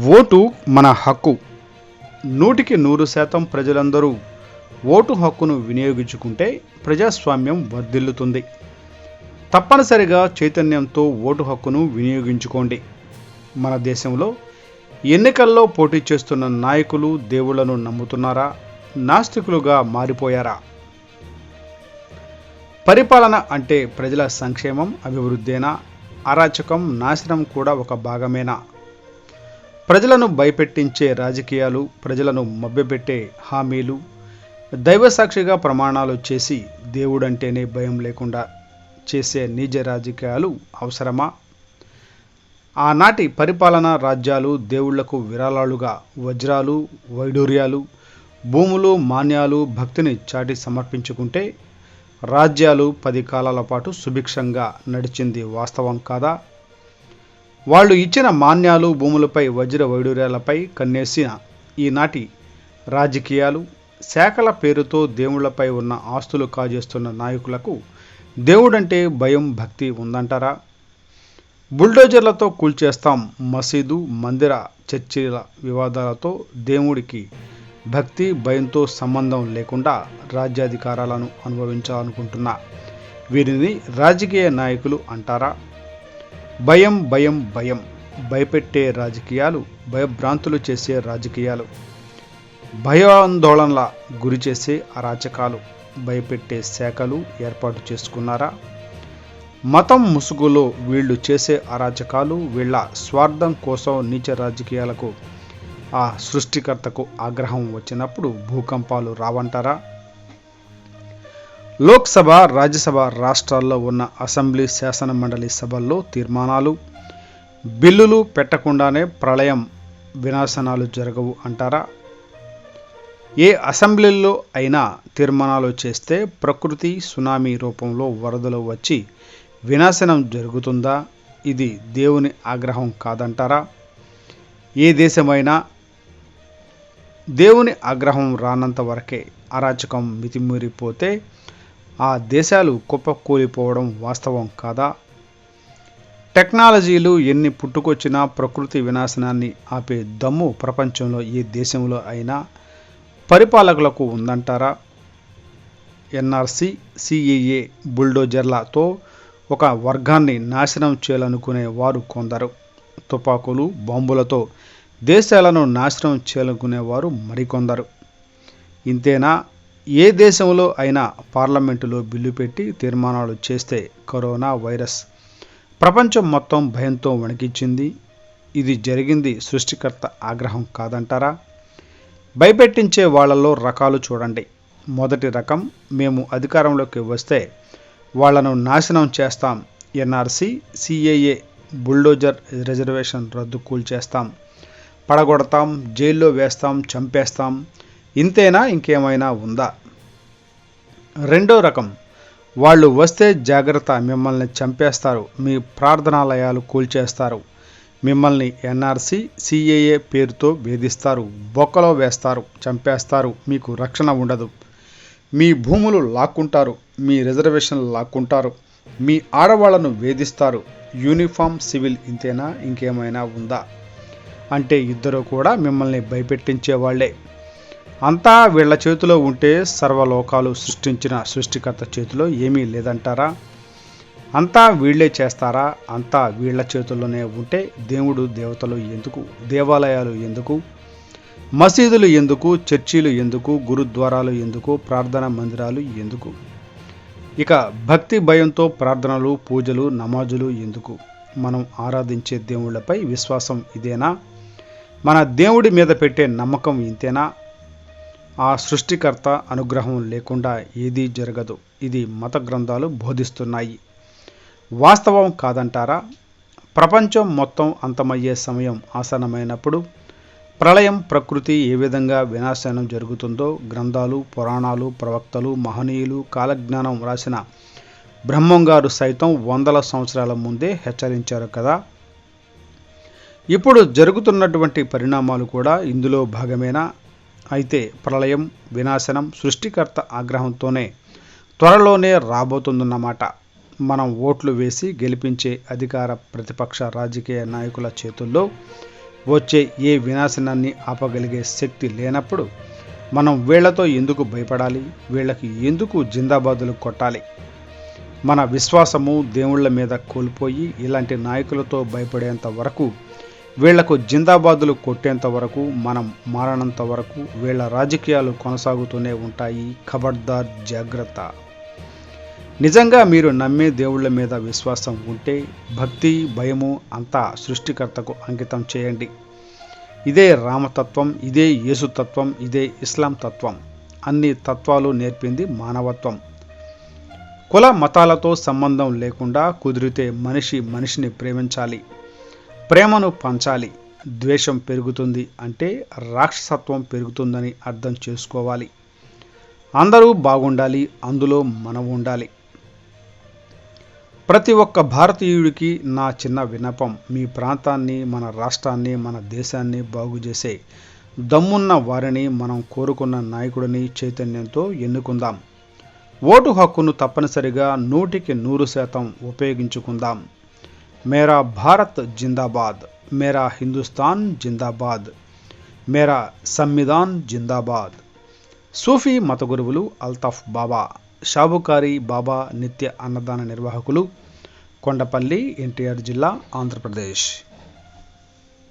Vote మన హక్కు. నూటికి నూరు శాతం ప్రజలందరూ ఓటు హక్కును వినియోగించుకుంటే ప్రజాస్వామ్యం వర్ధిల్లుతుంది. తప్పనిసరిగా చైతన్యంతో ఓటు హక్కును వినియోగించుకోండి. మన దేశంలో ఎన్నికల్లో పోటీ చేస్తున్న నాయకులు దేవుళ్ళను నమ్ముతున్నారా? నాస్తికులుగా మారిపోయారా? పరిపాలన అంటే ప్రజల సంక్షేమం అభివృద్ధేనా? అరాచకం నాశనం కూడా ఒక భాగమేనా? ప్రజలను భయపెట్టించే రాజకీయాలు ప్రజలను మభ్యపెట్టే హామీలు దైవసాక్షిగా ప్రమాణాలు చేసి దేవుడంటేనే భయం లేకుండా చేసే నిజ రాజకీయాలు అవసరమా? ఆనాటి పరిపాలనా రాజ్యాలు దేవుళ్ళకు విరాళాలుగా వజ్రాలు వైడూర్యాలు భూములు మాన్యాలు భక్తిని చాటి సమర్పించుకుంటే రాజ్యాలు పది కాలాల పాటు సుభిక్షంగా నడిచింది వాస్తవం కాదా? వాళ్ళు ఇచ్చిన మాన్యాలు భూములపై వజ్ర వైడూర్యాలపై కన్నేసిన ఈనాటి రాజకీయాలు శాఖల పేరుతో దేవుళ్ళపై ఉన్న ఆస్తులు కాజేస్తున్న నాయకులకు దేవుడంటే భయం భక్తి ఉందంటారా? బుల్డోజర్లతో కూల్చేస్తాం మసీదు మందిర చర్చిల వివాదాలతో దేవుడికి భక్తి భయంతో సంబంధం లేకుండా రాజ్యాధికారాలను అనుభవించాలనుకుంటున్న. వీరిని రాజకీయ నాయకులు అంటారా? భయం భయం భయం. భయపెట్టే రాజకీయాలు భయభ్రాంతులు చేసే రాజకీయాలు. భయాందోళనల గురి చేసే అరాచకాలు. భయపెట్టే శాఖలు ఏర్పాటు చేసుకున్నారా? మతం ముసుగులో వీళ్ళు చేసే అరాచకాలు వీళ్ళ స్వార్థం కోసం నీచ రాజకీయాలకు ఆ సృష్టికర్తకు ఆగ్రహం వచ్చినప్పుడు భూకంపాలు రావంటారా? లోక్సభ రాజ్యసభ రాష్ట్రాల్లో ఉన్న అసెంబ్లీ శాసన మండలి సభల్లో తీర్మానాలు బిల్లులు పెట్టకుండానే ప్రళయం వినాశనాలు జరగవు అంటారా? ఏ అసెంబ్లీల్లో అయినా తీర్మానాలు చేస్తే ప్రకృతి సునామీ రూపంలో వరదలు వచ్చి వినాశనం జరుగుతుందా? ఇది దేవుని ఆగ్రహం కాదంటారా? ఏ దేశమైనా దేవుని ఆగ్రహం రానంత వరకే అరాచకం మితిమీరిపోతే ఆ దేశాలు కుప్పకూలిపోవడం వాస్తవం కాదా? టెక్నాలజీలు ఎన్ని పుట్టుకొచ్చినా ప్రకృతి వినాశనాన్ని ఆపే దమ్ము ప్రపంచంలో ఏ దేశంలో అయినా పరిపాలకులకు ఉందంటారా? ఎన్ఆర్సి సిఏఏ బుల్డోజర్లతో ఒక వర్గాన్ని నాశనం చేయాలనుకునే వారు కొందరు. తుపాకులు బాంబులతో దేశాలను నాశనం చేయాలనుకునేవారు మరికొందరు. ఇంతేనా? ఏ దేశంలో అయినా పార్లమెంటులో బిల్లు పెట్టి తీర్మానాలు చేస్తే కరోనా వైరస్ ప్రపంచం మొత్తం భయంతో వణికించింది. ఇది జరిగింది సృష్టికర్త ఆగ్రహం కాదంటారా? భయపెట్టించే వాళ్ళలో రకాలు చూడండి. మొదటి రకం మేము అధికారంలోకి వస్తే వాళ్ళను నాశనం చేస్తాం. ఎన్ఆర్సి సిఏఏ బుల్డోజర్ రిజర్వేషన్ రద్దు కూల్చేస్తాం. పడగొడతాం జైల్లో వేస్తాం చంపేస్తాం. ఇంతేనా ఇంకేమైనా ఉందా? రెండో రకం. వాళ్ళు వస్తే జాగ్రత్త మిమ్మల్ని చంపేస్తారు. మీ ప్రార్థనాలయాలు కూల్చేస్తారు. మిమ్మల్ని ఎన్ఆర్సి సిఏఏ పేరుతో వేధిస్తారు. బొక్కలో వేస్తారు. చంపేస్తారు. మీకు రక్షణ ఉండదు. మీ భూములు లాక్కుంటారు. మీ రిజర్వేషన్లు లాక్కుంటారు. మీ ఆడవాళ్ళను వేధిస్తారు. యూనిఫామ్ సివిల్ ఇంతేనా ఇంకేమైనా ఉందా? అంటే ఇద్దరు కూడా మిమ్మల్ని భయపెట్టించే వాళ్ళే అంతా వీళ్ళ చేతిలో ఉంటే సర్వలోకాలు సృష్టించిన సృష్టికర్త చేతిలో ఏమీ లేదంటారా? అంతా వీళ్ళే చేస్తారా? అంతా వీళ్ళ చేతుల్లోనే ఉంటే దేవుడు దేవతలు ఎందుకు దేవాలయాలు ఎందుకు మసీదులు ఎందుకు చర్చీలు ఎందుకు గురుద్వారాలు ఎందుకు ప్రార్థనా మందిరాలు ఎందుకు? ఇక భక్తి భయంతో ప్రార్థనలు పూజలు నమాజులు ఎందుకు? మనం ఆరాధించే దేవుళ్ళపై విశ్వాసం ఇదేనా? మన దేవుడి మీద పెట్టే నమ్మకం ఇంతేనా? ఆ సృష్టికర్త అనుగ్రహం లేకుండా ఏదీ జరగదు. ఇది మత గ్రంథాలు బోధిస్తున్నాయి. వాస్తవం కాదంటారా? ప్రపంచం మొత్తం అంతమయ్యే సమయం ఆసనమైనప్పుడు ప్రళయం ప్రకృతి ఏ విధంగా వినాశనం జరుగుతుందో గ్రంథాలు పురాణాలు ప్రవక్తలు మహనీయులు కాలజ్ఞానం రాసిన బ్రహ్మంగారు సైతం వందల సంవత్సరాల ముందే హెచ్చరించారు కదా? ఇప్పుడు జరుగుతున్నటువంటి పరిణామాలు కూడా ఇందులో భాగమేనా? అయితే ప్రళయం వినాశనం సృష్టికర్త ఆగ్రహంతోనే త్వరలోనే రాబోతుందన్నమాట. మనం ఓట్లు వేసి గెలిపించే అధికార ప్రతిపక్ష రాజకీయ నాయకుల చేతుల్లో వచ్చే ఏ వినాశనాన్ని ఆపగలిగే శక్తి లేనప్పుడు మనం వీళ్ళతో ఎందుకు భయపడాలి? వీళ్ళకి ఎందుకు జిందాబాదులు కొట్టాలి? మన విశ్వాసము దేవుళ్ళ మీద కోల్పోయి ఇలాంటి నాయకులతో భయపడేంత వరకు వీళ్ళకు జిందాబాదులు కొట్టేంత వరకు మనం మారనంత వరకు వీళ్ళ రాజకీయాలు కొనసాగుతూనే ఉంటాయి. ఖబర్దార్ జాగ్రత్త. నిజంగా మీరు నమ్మే దేవుళ్ళ మీద విశ్వాసం ఉంటే భక్తి భయము అంతా సృష్టికర్తకు అంకితం చేయండి. ఇదే రామతత్వం ఇదే యేసుతత్వం ఇదే ఇస్లాం తత్వం. అన్ని తత్వాలు నేర్పింది మానవత్వం. కుల మతాలతో సంబంధం లేకుండా కుదిరితే మనిషి మనిషిని ప్రేమించాలి. ప్రేమను పంచాలి ద్వేషం పెరుగుతుంది అంటే రాక్షసత్వం పెరుగుతుందని అర్థం చేసుకోవాలి. అందరూ బాగుండాలి అందులో మనం ఉండాలి. ప్రతి ఒక్క భారతీయుడికి నా చిన్న విన్నపం మీ ప్రాంతాన్ని మన రాష్ట్రాన్ని మన దేశాన్ని బాగు చేసే దమ్మున్న వారిని మనం కోరుకున్న నాయకుడిని చైతన్యంతో ఎన్నుకుందాం. ఓటు హక్కును తప్పనిసరిగా నూటికి నూరు శాతం ఉపయోగించుకుందాం. మేరా భారత్ జిందాబాద్ మేరా హిందుస్థాన్ జిందాబాద్ మేరా సంవిధాన్ జిందాబాద్. సూఫీ మత గురువులు అల్తాఫ్ బాబా షాబుకారి బాబా నిత్య అన్నదాన నిర్వాహకులు కొండపల్లి ఎన్టీఆర్ జిల్లా ఆంధ్రప్రదేశ్.